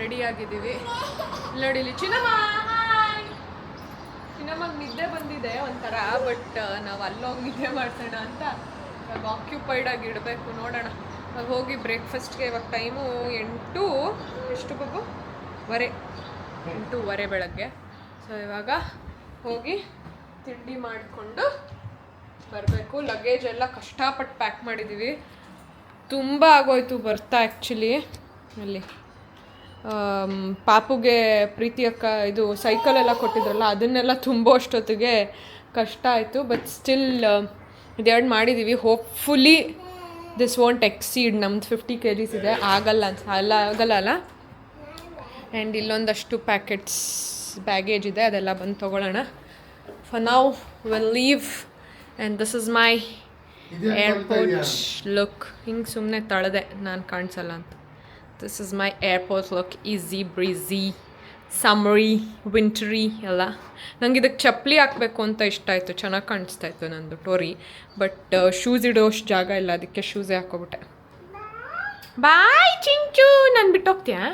ರೆಡಿ ಆಗಿದ್ದೀವಿ ಇಲ್ಲಿ ನೋಡಿ ಇಲ್ಲಿ ಚಿನ್ನಮ್ಮ ಚಿನ್ನಮ್ಮಗೆ ನಿದ್ದೆ ಬಂದಿದೆ ಒಂಥರ ಬಟ್ ನಾವು ಅಲ್ಲೋಗಿ ನಿದ್ದೆ ಮಾಡ್ಸೋಣ ಅಂತ. ಇವಾಗ ಆಕ್ಯುಪೈಡ್ ಆಗಿ ಇಡಬೇಕು ನೋಡೋಣ. ಇವಾಗ ಹೋಗಿ ಬ್ರೇಕ್ಫಾಸ್ಟ್ಗೆ ಇವಾಗ ಟೈಮು ಎಂಟು, ಎಷ್ಟು ಬಾಬು ವರೆ. ಎಂಟೂವರೆ ಬೆಳಗ್ಗೆ. ಸೊ ಇವಾಗ ಹೋಗಿ ತಿಂಡಿ ಮಾಡಿಕೊಂಡು ಬರಬೇಕು. ಲಗೇಜ್ ಎಲ್ಲ ಕಷ್ಟಪಟ್ಟು ಪ್ಯಾಕ್ ಮಾಡಿದ್ದೀವಿ ತುಂಬ ಆಗೋಯ್ತು ಬರ್ತಾ ಆ್ಯಕ್ಚುಲಿ ಅಲ್ಲಿ ಪಾಪುಗೆ ಪ್ರೀತಿ ಅಕ್ಕ ಇದು ಸೈಕಲ್ ಎಲ್ಲ ಕೊಟ್ಟಿದ್ರಲ್ಲ, ಅದನ್ನೆಲ್ಲ ತುಂಬೋ ಅಷ್ಟೊತ್ತಿಗೆ ಕಷ್ಟ ಆಯಿತು. ಬಟ್ ಸ್ಟಿಲ್ ಇದೆರಡು ಮಾಡಿದ್ದೀವಿ ಹೋಪ್ಫುಲಿ ದಿಸ್ ವಾಂಟ್ ಎಕ್ಸೀಡ್ ನಮ್ದು ಫಿಫ್ಟಿ ಕೆ ಜಿಸ್ ಇದೆ. ಆಗಲ್ಲ ಅಂತ. ಅಲ್ಲ ಆಗಲ್ಲ ಅಲ್ಲ. ಆ್ಯಂಡ್ ಇಲ್ಲೊಂದಷ್ಟು ಪ್ಯಾಕೆಟ್ಸ್ ಬ್ಯಾಗೇಜ್ ಇದೆ. ಅದೆಲ್ಲ ಬಂದು ತೊಗೊಳ್ಳೋಣ. ಫಾರ್ ನಾವು will leave and this is my airport look ಹಿಂಗೆ ಸುಮ್ಮನೆ ತಳೆದೆ. ನಾನು ಕಾಣಿಸಲ್ಲ ಅಂತ. This is my airport look easy breezy summery wintry ಎಲ್ಲ. ನಂಗೆ ಇದಕ್ಕೆ ಚಪ್ಪಲಿ ಹಾಕಬೇಕು ಅಂತ ಇಷ್ಟ ಆಯಿತು. ಚೆನ್ನಾಗಿ ಕಾಣಿಸ್ತಾ ಇತ್ತು ನಂದು ಟೋರಿ ಬಟ್ ಶೂಸ್ ಇಡೋಷ್ಟು ಜಾಗ ಇಲ್ಲ. ಅದಕ್ಕೆ ಶೂಸೇ ಹಾಕೋಬಿಟ್ಟೆ ಬಾಯ್ ಚಿಂಚು! ನಾನು ಬಿಟ್ಟೋಗ್ತೀಯಾ?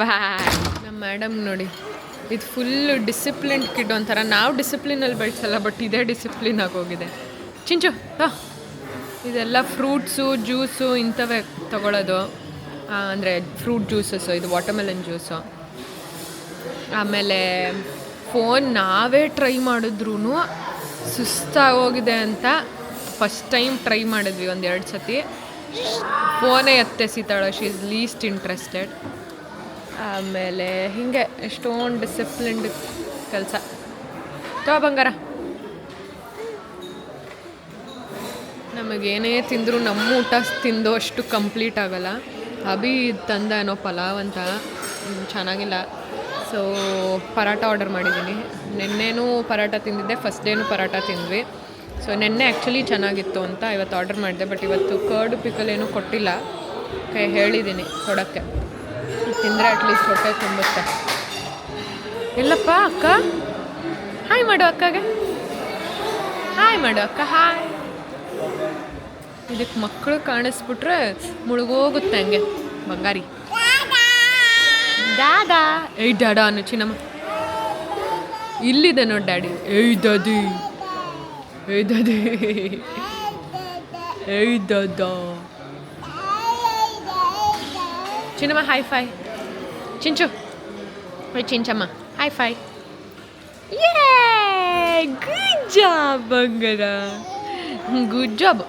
ಬಾಯ್. ನಮ್ಮ ಮೇಡಮ್ ನೋಡಿ ಇದು ಫುಲ್ಲು ಡಿಸಿಪ್ಲಿನ್ ಕಿಡ್ ಒಂಥರ. ನಾವು ಡಿಸಿಪ್ಲಿನಲ್ಲಿ ಬೆಳೆಸಲ್ಲ ಬಟ್ ಇದೇ ಡಿಸಿಪ್ಲಿನ್ ಆಗೋಗಿದೆ ಚಿಂಚು ಇದೆಲ್ಲ ಫ್ರೂಟ್ಸು ಜ್ಯೂಸು ಇಂಥವೇ ತಗೊಳ್ಳೋದು ಅಂದರೆ ಫ್ರೂಟ್ ಜ್ಯೂಸಸ್ಸು ಇದು ವಾಟರ್ಮೆಲನ್ ಜ್ಯೂಸು ಆಮೇಲೆ ಫೋನ್ ನಾವೇ ಟ್ರೈ ಮಾಡಿದ್ರೂ ಸುಸ್ತಾಗೋಗಿದೆ ಅಂತ ಫಸ್ಟ್ ಟೈಮ್ ಟ್ರೈ ಮಾಡಿದ್ವಿ ಒಂದು ಎರಡು ಸತಿ ಫೋನೇ ಎತ್ತೆ ಸೀತಾಳ ಶಿ ಇಸ್ ಲೀಸ್ಟ್ ಇಂಟ್ರೆಸ್ಟೆಡ್ ಆಮೇಲೆ ಹೀಗೆ ಎಷ್ಟೊಂದು ಡಿಸಿಪ್ಲಿನ್ಡ್ ಕೆಲಸ. ತೋ ಬಂಗಾರ. ನಮಗೇನೇ ತಿಂದರೂ ನಮ್ಮ ಊಟ ತಿಂದು ಅಷ್ಟು ಕಂಪ್ಲೀಟ್ ಆಗಲ್ಲ. ಅಭಿ ತಂದ ಏನೋ ಪಲಾವ್ ಅಂತ. ಚೆನ್ನಾಗಿಲ್ಲ. ಸೊ ಪರಾಟ ಆರ್ಡರ್ ಮಾಡಿದ್ದೀನಿ. ನಿನ್ನೆನೂ ಪರಾಟ ತಿಂದಿದ್ದೆ ಫಸ್ಟ್ ಡೇನೂ ಪರಾಟ ತಿಂದ್ವಿ. ಸೊ ನಿನ್ನೆ ಆ್ಯಕ್ಚುಲಿ ಚೆನ್ನಾಗಿತ್ತು ಅಂತ ಇವತ್ತು ಆರ್ಡರ್ ಮಾಡಿದೆ ಬಟ್ ಇವತ್ತು ಕರ್ಡ್ ಪಿಕಲ್ ಏನೂ ಕೊಟ್ಟಿಲ್ಲ. ಹೇಳಿದ್ದೀನಿ ಕೊಡೋಕ್ಕೆ. ತಿಂದರೆ ಅಟ್ಲೀಸ್ಟ್ ಹೊಟ್ಟೆ ತುಂಬುತ್ತೆ. ಎಲ್ಲಪ್ಪ ಅಕ್ಕ? ಹಾಯ್ ಮಾಡು ಅಕ್ಕಗೆ. ಹಾಯ್ ಮಾಡು ಅಕ್ಕ ಹಾಯ್ ಇದಕ್ಕೆ ಮಕ್ಕಳು ಕಾಣಿಸ್ಬಿಟ್ರೆ ಮುಳುಗೋಗುತ್ತೆ ಹಂಗೆ. ಬಂಗಾರಿ. ದಾದಾ. ಏಯ್ ಡ್ಯಾಡ ಅನ್ನು ಚಿನ್ನಮ್ಮ. ಇಲ್ಲಿದೆ ನೋಡಿ ಡ್ಯಾಡಿ. ಏಯ್ ದಾದಿ. ಏಯ್ ದಾದಿ. ಏಯ್ ದಾದ. Chinnamma high five Chinchu. ಓಯ್ ಚಿಂಚಮ್ಮ ಹೈ ಫೈ ಏ ಗುಡ್ ಜಾಬ್ ಬಂಗಾರ. Good job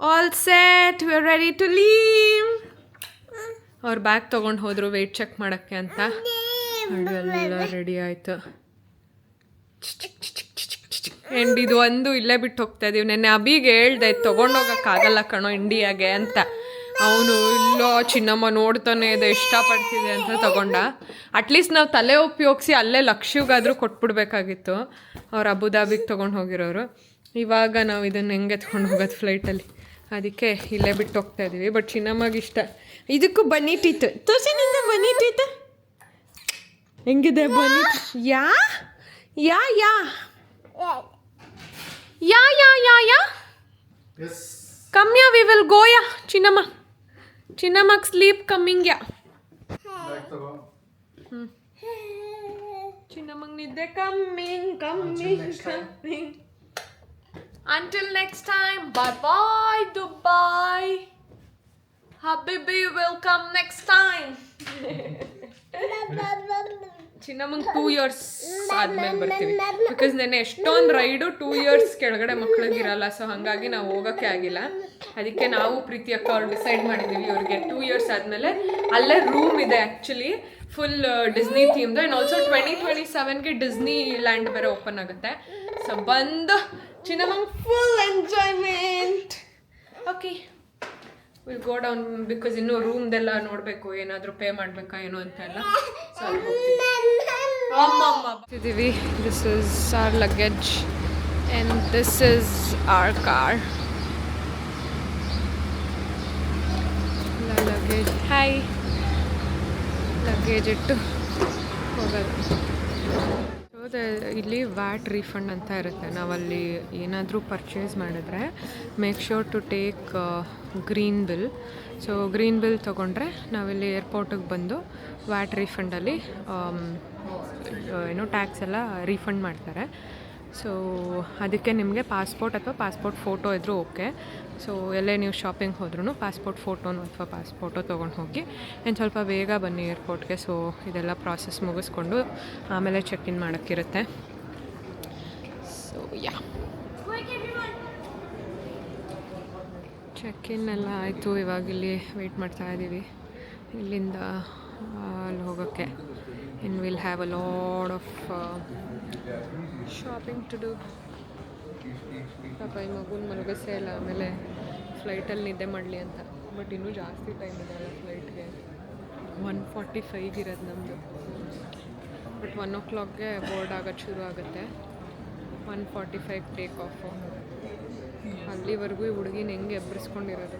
all set we are ready to leave ಅವ್ರ ಬ್ಯಾಗ್ ತೊಗೊಂಡು ಹೋದರು ವೆಯ್ಟ್ ಚೆಕ್ ಮಾಡೋಕ್ಕೆ ಅಂತ. ಎಲ್ಲ ರೆಡಿ ಆಯಿತು. ಎಂಡ್ ಇದು ಒಂದು ಇಲ್ಲೇ ಬಿಟ್ಟು ಹೋಗ್ತಾ ಇದೀವಿ. ನೆನ್ನೆ ಅಬಿಗೆ ಹೇಳ್ದೆ ತೊಗೊಂಡೋಗೋಕ್ಕಾಗಲ್ಲ ಕಣೋ ಇಂಡಿಯಾಗೆ ಅಂತ. ಅವನು, ಇಲ್ಲೋ, ಚಿನ್ನಮ್ಮ ನೋಡ್ತಾನೆ ಇದೆ, ಇಷ್ಟಪಡ್ತಿದೆ ಅಂತ ತಗೊಂಡ. ಅಟ್ಲೀಸ್ಟ್ ನಾವು ತಲೆ ಉಪಯೋಗಿಸಿ ಅಲ್ಲೇ ಲಕ್ಷ್ಯಗಾದರೂ ಕೊಟ್ಬಿಡ್ಬೇಕಾಗಿತ್ತು. ಅವ್ರು ಅಬುದಾಬಿಗೆ ತೊಗೊಂಡು ಹೋಗಿರೋರು. ಇವಾಗ ನಾವು ಇದನ್ನು ಹೆಂಗೆ ಎತ್ಕೊಂಡು ಹೋಗೋದು ಫ್ಲೈಟಲ್ಲಿ ಅದಕ್ಕೆ ಇಲ್ಲೇ ಬಿಟ್ಟು ಹೋಗ್ತಾ ಇದ್ದೀವಿ ಬಟ್ ಚಿನ್ನಮ್ಮಗೆ ಇಷ್ಟ. ಇದಕ್ಕೂ ಬನ್ನಿ ಟೀತ್. ತೋಸಿನಿಂದ ಬನ್ನಿ ಟೀತ್. ಹೆಂಗಿದೆ bunny yeah? Yeah yeah? Yeah yeah yeah yeah? Come yeah we will go yeah Chinnamma. ಚಿನ್ನಮ್ಮಗ್ sleep coming yeah. ಚಿನ್ನಮ್ಮಗ್ ನಿದ್ದೆ coming coming coming Until next time, bye bye, Dubai. Habibi will come next time. ಚಿನ್ನಮ್ಮಂಗೆ two years ಆದ್ಮೇಲೆ ಬರ್ತೀವಿ. Because ನೆನ್ನೆ ಎಷ್ಟೊಂದು raid two years ಕೆಳಗಡೆ ಮಕ್ಕಳಿಗಿರಲ್ಲ so ಹಾಗಾಗಿ ನಾವು ಹೋಗೋಕ್ಕೆ ಆಗಿಲ್ಲ. ಅದಕ್ಕೆ ನಾವು ಪ್ರೀತಿ ಅಕ್ಕ ಅವ್ರು ಡಿಸೈಡ್ ಮಾಡಿದ್ದೀವಿ ಇವ್ರಿಗೆ. ಟೂ ಇಯರ್ಸ್ ಆದಮೇಲೆ ಅಲ್ಲೇ ರೂಮ್ ಇದೆ ಆ್ಯಕ್ಚುಲಿ ಫುಲ್ ಡಿಸ್ನಿ ಥೀಮ್ದು ಆ್ಯಂಡ್ ಆಲ್ಸೋ ಟ್ವೆಂಟಿ ಟ್ವೆಂಟಿ ಸೆವೆನ್ಗೆ ಡಿಸ್ನಿ ಲ್ಯಾಂಡ್ ಬೇರೆ ಓಪನ್ ಆಗುತ್ತೆ. ಸೊ ಬಂದು ಚಿನ್ನಮ್ಮಂಗೆ full enjoyment okay will go down because ಇನ್ನೂ ರೂಮ್ದೆಲ್ಲ ನೋಡಬೇಕು ಏನಾದರೂ ಪೇ ಮಾಡಬೇಕಾ ಏನೋ ಅಂತ ಎಲ್ಲ. ಸೊ ಹೋಗ್ತೀವಿ this is our luggage and this is our car luggage hi luggage ಇಟ್ಟು ಹೋಗೋದು. ಹೌದಾ ಇಲ್ಲಿ ವ್ಯಾಟ್ ರೀಫಂಡ್ ಅಂತ ಇರುತ್ತೆ. ನಾವಲ್ಲಿ ಏನಾದರೂ ಪರ್ಚೇಸ್ ಮಾಡಿದ್ರೆ make sure to take green bill so green bill ತೊಗೊಂಡ್ರೆ ನಾವಿಲ್ಲಿ ಏರ್ಪೋರ್ಟಿಗೆ ಬಂದು ವ್ಯಾಟ್ ರೀಫಂಡಲ್ಲಿ ಏನು ಟ್ಯಾಕ್ಸ್ ಎಲ್ಲ ರೀಫಂಡ್ ಮಾಡ್ತಾರೆ. ಸೊ ಅದಕ್ಕೆ ನಿಮಗೆ ಪಾಸ್ಪೋರ್ಟ್ ಅಥವಾ ಪಾಸ್ಪೋರ್ಟ್ ಫೋಟೋ ಇದ್ದರೂ ಓಕೆ ಸೊ ಎಲ್ಲೇ ನೀವು ಶಾಪಿಂಗ್ ಹೋದ್ರೂ ಪಾಸ್ಪೋರ್ಟ್ ಫೋಟೋನು ಅಥವಾ ಪಾಸ್ಪೋರ್ಟೋ ತೊಗೊಂಡು ಹೋಗಿ. ಇನ್ನು ಸ್ವಲ್ಪ ಬೇಗ ಬನ್ನಿ ಏರ್ಪೋರ್ಟ್ಗೆ ಸೊ ಇದೆಲ್ಲ ಪ್ರಾಸೆಸ್ ಮುಗಿಸ್ಕೊಂಡು ಆಮೇಲೆ ಚೆಕ್ ಇನ್ ಮಾಡೋಕ್ಕಿರುತ್ತೆ. ಸೊ ಯಾ ಚೆಕ್ ಇನ್ ಎಲ್ಲ ಆಯಿತು. ಇವಾಗ ಇಲ್ಲಿ ವೆಯ್ಟ್ ಮಾಡ್ತಾ ಇದ್ದೀವಿ ಇಲ್ಲಿಂದ ಅಲ್ಲಿ ಹೋಗೋಕ್ಕೆ. In will have lot lot of shopping to do. ಪಾಪ ಈ ಮಗುನ ಮಲಗಿಸೇ ಇಲ್ಲ, ಆಮೇಲೆ ಫ್ಲೈಟಲ್ಲಿ ನಿದ್ದೆ ಮಾಡಲಿ ಅಂತ. ಬಟ್ ಇನ್ನೂ ಜಾಸ್ತಿ ಟೈಮ್ ಇದೆ ಫ್ಲೈಟ್ಗೆ ಒನ್ ಫಾರ್ಟಿ ಫೈವ್ ಇರೋದು ನಮ್ಮದು ಬಟ್ ಒನ್ ಓ ಕ್ಲಾಕ್ಗೆ ಬೋರ್ಡ್ ಆಗೋದು ಶುರು ಆಗುತ್ತೆ. One forty five take off ಅಲ್ಲಿವರೆಗೂ ಈ ಹುಡುಗಿನ ಹೆಂಗೆ ಎಬ್ಬರಿಸ್ಕೊಂಡಿರೋದು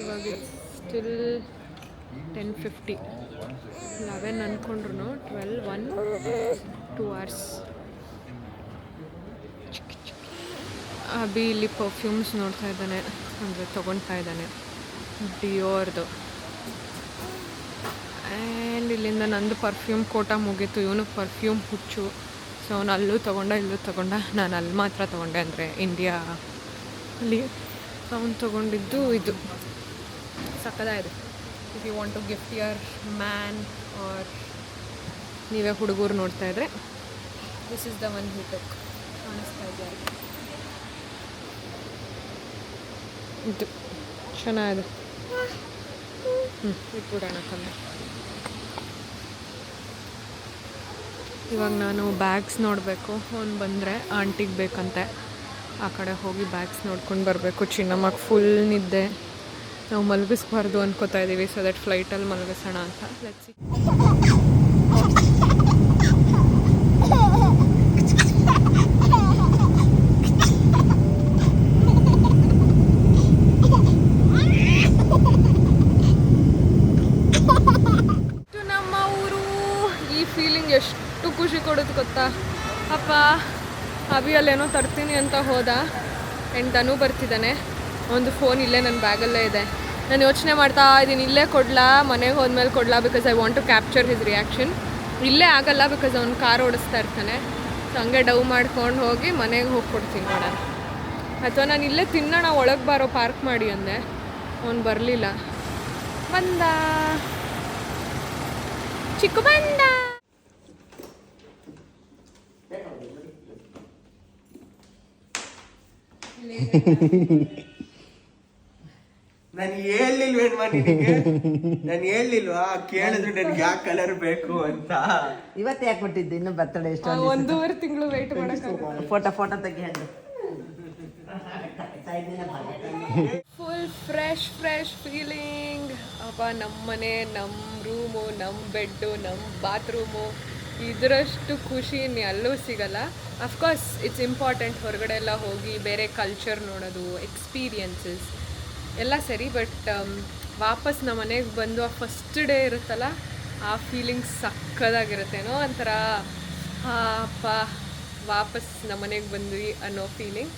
ಇವಾಗ ಸ್ಟಿಲ್ ಟೆನ್ ಫಿಫ್ಟಿ ಲೆವೆನ್ ಅಂದ್ಕೊಂಡ್ರು twelve one two hours. Abhi ಇಲ್ಲಿ ಪರ್ಫ್ಯೂಮ್ಸ್ ನೋಡ್ತಾ ಇದ್ದಾನೆ, ಅಂದರೆ ತೊಗೊಳ್ತಾ ಇದ್ದಾನೆ. ಡಿಯೋರ್ದು ಆ್ಯಂಡ್ ಇಲ್ಲಿಂದ ನಂದು ಪರ್ಫ್ಯೂಮ್ ಕೋಟ ಮುಗೀತು. ಇವನು ಪರ್ಫ್ಯೂಮ್ ಹುಚ್ಚು. ಸೊ ಅವನು ಅಲ್ಲೂ ತೊಗೊಂಡ, ಇಲ್ಲೂ ತೊಗೊಂಡ. ನಾನು ಅಲ್ಲಿ ಮಾತ್ರ ತೊಗೊಂಡೆ ಅಂದರೆ ಇಂಡಿಯಾ ಅಲ್ಲಿ. ಅವನು ತೊಗೊಂಡಿದ್ದು ಇದು. ಸಕ್ಕದಾಗಿದೆ. If you want to gift your man or ನೀವೇ ಹುಡುಗರು ನೋಡ್ತಾ ಇದ್ರೆ. This is the one he took ಕಾಣಿಸ್ತಾ ಇದೆ ಇದು ಚೆನ್ನಾಗಿದೆ. ಹ್ಞೂ ಇಟ್ಬಿಡೋಣ ಕಮ್ಮಿ ಇವಾಗ ನಾನು ಬ್ಯಾಗ್ಸ್ ನೋಡಬೇಕು. ಅವ್ನು ಬಂದರೆ ಆಂಟಿಗೆ ಬೇಕಂತೆ. ಆ ಕಡೆ ಹೋಗಿ ಬ್ಯಾಗ್ಸ್ ನೋಡ್ಕೊಂಡು ಬರಬೇಕು. ಚಿನ್ನಮ್ಮಗೆ ಫುಲ್ ನಿದ್ದೆ. ನಾವು ಮಲಗಿಸ್ಬಾರ್ದು ಅನ್ಕೋತಾ ಇದ್ದೀವಿ ಸೊ ದಟ್ ಫ್ಲೈಟಲ್ಲಿ ಮಲಗಿಸೋಣ ಅಂತ. ಲೆಟ್ಸಿ ಈ ಫೀಲಿಂಗ್ ಎಷ್ಟು ಖುಷಿ ಕೊಡೋದು ಗೊತ್ತಾ? ಅಪ್ಪ ಅಭಿಯಲ್ಲೇನೋ ತರ್ತೀನಿ ಅಂತ ಹೋದ. ಆ್ಯಂಡ್ ಧನು ಬರ್ತಿದ್ದಾನೆ. ಒಂದು ಫೋನ್ ಇಲ್ಲೇ ನನ್ನ ಬ್ಯಾಗಲ್ಲೇ ಇದೆ. ನಾನು ಯೋಚನೆ ಮಾಡ್ತಾ ಇದ್ದೀನಿ, ಇಲ್ಲೇ ಕೊಡ್ಲಾ, ಮನೆಗೆ ಹೋದ್ಮೇಲೆ ಕೊಡ್ಲಾ because I want to capture his reaction ಇಲ್ಲೇ ಆಗಲ್ಲ ಬಿಕಾಸ್ ಅವ್ನು ಕಾರ್ ಓಡಿಸ್ತಾ ಇರ್ತಾನೆ. ಸೊ ಹಂಗೆ ಡವ್ ಮಾಡ್ಕೊಂಡು ಹೋಗಿ ಮನೆಗೆ ಹೋಗಿ ಕೊಡ್ತೀನಿ ನೋಡೋಣ. ಅಥವಾ ನಾನು ಇಲ್ಲೇ ತಿನ್ನೋಣ, ಒಳಗೆ ಬಾರೋ ಪಾರ್ಕ್ ಮಾಡಿ ಅಂದೆ. ಅವ್ನು ಬರಲಿಲ್ಲ. ಬಂದ. ಚಿಕ್ಕ ಬಂದ. ನಾನು ಹೇಳಿಲ್ವೇನ್ವಾ ನಿನಗೆ? ನಾನು ಹೇಳಿಲ್ವಾ ಕೇಳಿದ್ರು ನನಗೆ ಯಾವ ಕಲರ್ ಬೇಕು ಅಂತ. ಇವತ್ತು ಯಾಕೆ ಕೊಟ್ಟಿದ್ದೆ? ಇನ್ನು ಬರ್ತಡೆ ಎಷ್ಟು ಒಂದೂವರೆ ತಿಂಗಳು ವೆಯ್ಟ್ ಮಾಡಿ ಫೋಟೋ ಫೋಟೋ ತೆಗಿಯೋದು ಫುಲ್ ಫ್ರೆಶ್ ಫ್ರೆಶ್ ಫೀಲಿಂಗ್ ಅಪ್ಪ ನಮ್ಮ ಮನೆ ನಮ್ಮ ರೂಮು ನಮ್ಮ ಬೆಡ್ಡು ನಮ್ಮ ಬಾತ್ರೂಮು ಇದರಷ್ಟು ಖುಷಿ ಇನ್ನು ಎಲ್ಲೂ ಸಿಗಲ್ಲ. ಅಫ್ಕೋರ್ಸ್ ಇಟ್ಸ್ ಇಂಪಾರ್ಟೆಂಟ್ ಹೊರಗಡೆ ಎಲ್ಲ ಹೋಗಿ ಬೇರೆ ಕಲ್ಚರ್ ನೋಡೋದು ಎಕ್ಸ್ಪೀರಿಯನ್ಸಸ್ ಎಲ್ಲ ಸರಿ ಬಟ್ ವಾಪಸ್ ನಮ್ಮ ಮನೆಗೆ ಬಂದು ಆ ಫಸ್ಟ್ ಡೇ ಇರುತ್ತಲ್ಲ ಆ ಫೀಲಿಂಗ್ ಸಕ್ಕದಾಗಿರುತ್ತೇನೋ ಒಂಥರ ಅಪ್ಪ ವಾಪಸ್ ನಮ್ಮ ಮನೆಗೆ ಬಂದ್ವಿ ಅನ್ನೋ ಫೀಲಿಂಗ್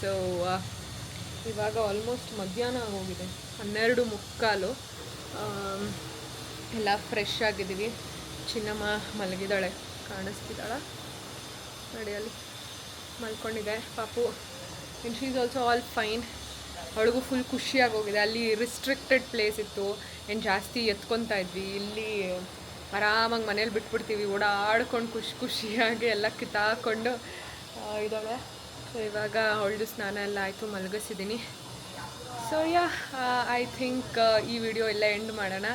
ಸೊ ಇವಾಗ ಆಲ್ಮೋಸ್ಟ್ ಮಧ್ಯಾಹ್ನ ಆಗೋಗಿದೆ ಹನ್ನೆರಡು ಮುಕ್ಕಾಲು. ಆಮ್, ಎಲ್ಲ ಫ್ರೆಶ್ ಆಗಿದ್ದೀವಿ. ಚಿನ್ನಮ್ಮ ಮಲಗಿದಾಳೆ ಕಾಣಿಸ್ತಿದ್ದಾಳ? ನಡೆಯಲ್ಲಿ ಮಲ್ಕೊಂಡಿದೆ ಪಾಪು. In she's also all fine ಅವಳಿಗೂ ಫುಲ್ ಖುಷಿಯಾಗಿ ಹೋಗಿದೆ. ಅಲ್ಲಿ ರಿಸ್ಟ್ರಿಕ್ಟೆಡ್ ಪ್ಲೇಸ್ ಇತ್ತು. ಏನು ಜಾಸ್ತಿ ಎತ್ಕೊತಾ ಇದ್ವಿ. ಇಲ್ಲಿ ಆರಾಮಾಗಿ ಮನೇಲಿ ಬಿಟ್ಬಿಡ್ತೀವಿ. ಓಡಾಡ್ಕೊಂಡು ಖುಷಿ, ಖುಷಿಯಾಗಿ ಎಲ್ಲ ಕಿತ್ತಾಕೊಂಡು ಇದ್ದಾಳೆ ಸೊ ಇವಾಗ ಅವಳದು ಸ್ನಾನ ಎಲ್ಲ ಆಯಿತು. ಮಲಗಿಸಿದ್ದೀನಿ ಸೊ ಯಾ ಐ ಥಿಂಕ್ ಈ ವಿಡಿಯೋ ಎಲ್ಲ ಎಂಡ್ ಮಾಡೋಣ.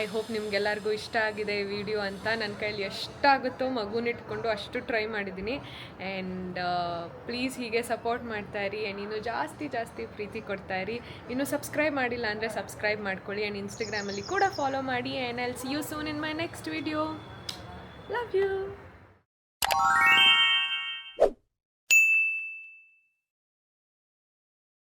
ಐ ಹೋಪ್ ನಿಮ್ಗೆಲ್ಲರಿಗೂ ಇಷ್ಟ ಆಗಿದೆ ವಿಡಿಯೋ ಅಂತ. ನನ್ನ ಕೈಲಿ ಎಷ್ಟಾಗುತ್ತೋ ಮಗುನ ಇಟ್ಕೊಂಡು ಅಷ್ಟು ಟ್ರೈ ಮಾಡಿದ್ದೀನಿ ಆ್ಯಂಡ್ ಪ್ಲೀಸ್ ಹೀಗೆ ಸಪೋರ್ಟ್ ಮಾಡ್ತಾ ಇರಿ. ಆ್ಯಂಡ್ ಇನ್ನೂ ಜಾಸ್ತಿ ಜಾಸ್ತಿ ಪ್ರೀತಿ ಕೊಡ್ತಾ ಇರಿ. ಇನ್ನೂ ಸಬ್ಸ್ಕ್ರೈಬ್ ಮಾಡಿಲ್ಲ ಅಂದರೆ ಸಬ್ಸ್ಕ್ರೈಬ್ ಮಾಡ್ಕೊಳ್ಳಿ. ಆ್ಯಂಡ್ ಇನ್ಸ್ಟಾಗ್ರಾಮಲ್ಲಿ ಕೂಡ ಫಾಲೋ ಮಾಡಿ. And I'll see you soon in my next video love you